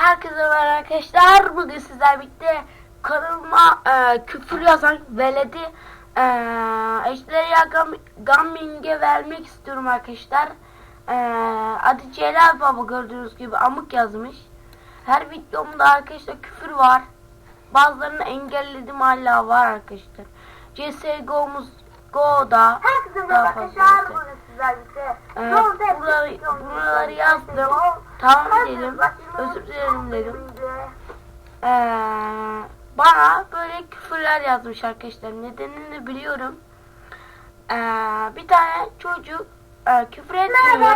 Herkese merhaba arkadaşlar. Bugün sizler birlikte kanalıma e, küfür yazan veledi e, Ejderha Gam Gaming'e vermek istiyorum arkadaşlar. E, adı Celal Baba gördüğünüz gibi amık yazmış. Her videomda arkadaşlar küfür var. Bazılarını engelledim hala var arkadaşlar. CSGO'muz Go'da Herkese merhaba arkadaşlar. Bugün sizlerle birlikte tepki buraları, buraları yazdım. Tamam dedim. Özür dilerim dedim. Ee, bana böyle küfürler yazmış arkadaşlar. Nedenini biliyorum. Ee, bir tane çocuk e, küfür etmiyor.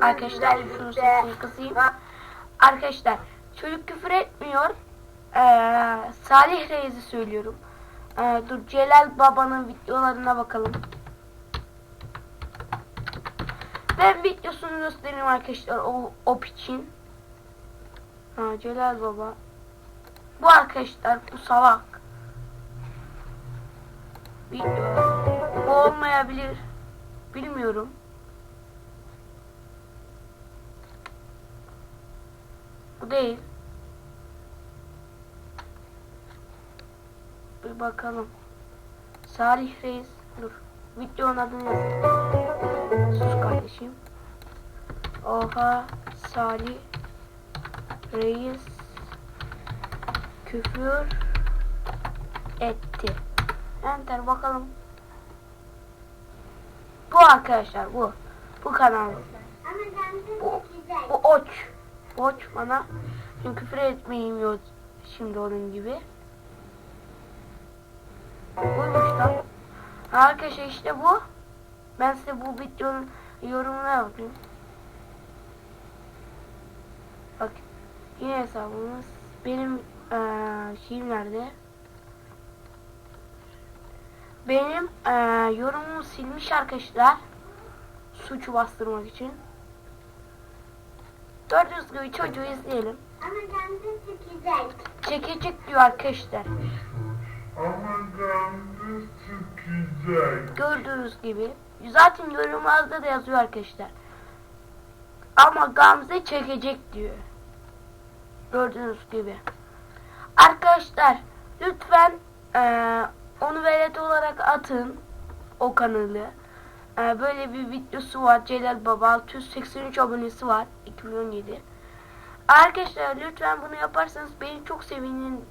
arkadaşlar. Şunu sesini kısayım. Arkadaşlar çocuk küfür etmiyor. Ee, Salih Reis'i söylüyorum. Ee, dur Celal Baba'nın videolarına bakalım. Ben videosunu göstereyim arkadaşlar o, o piçin. Ha Celal Baba. Bu arkadaşlar bu salak. Video. Bu olmayabilir. Bilmiyorum. Bu değil. Bir bakalım. Salih Reis. Dur. Videonun adını yazayım. Sus kardeşim. Oha Salih Reis küfür etti. Enter bakalım. Bu arkadaşlar bu. Bu kanal. Bu, bu oç. Oç bana. Çünkü küfür etmeyeyim yok şimdi onun gibi. Buymuş da. Arkadaşlar işte bu. Ben size bu videonun yorumuna yapayım. Bak yine hesabımız. Benim eee şeyim nerede? Benim eee yorumumu silmiş arkadaşlar. Suçu bastırmak için. Gördüğünüz gibi çocuğu izleyelim. Ama kendisi çekecek. Çekecek diyor arkadaşlar. Ama gamze çıkacak. Gördüğünüz gibi. Zaten yorumlarda da yazıyor arkadaşlar. Ama Gamze çekecek diyor. Gördüğünüz gibi. Arkadaşlar lütfen eee, onu velet olarak atın. O kanalı. Eee, böyle bir videosu var. Celal Baba 683 abonesi var. 2017. Arkadaşlar lütfen bunu yaparsanız beni çok sevinin,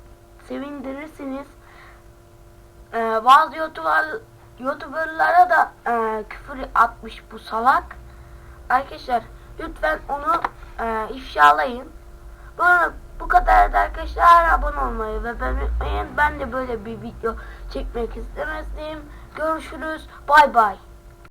sevindirirsiniz. Ee, bazı YouTuber, YouTuber'lara da e, küfür atmış bu salak. Arkadaşlar lütfen onu e, ifşalayın. Bu, bu kadar da arkadaşlar abone olmayı ve beğenmeyi. Ben de böyle bir video çekmek istemezdim. Görüşürüz. Bay bay.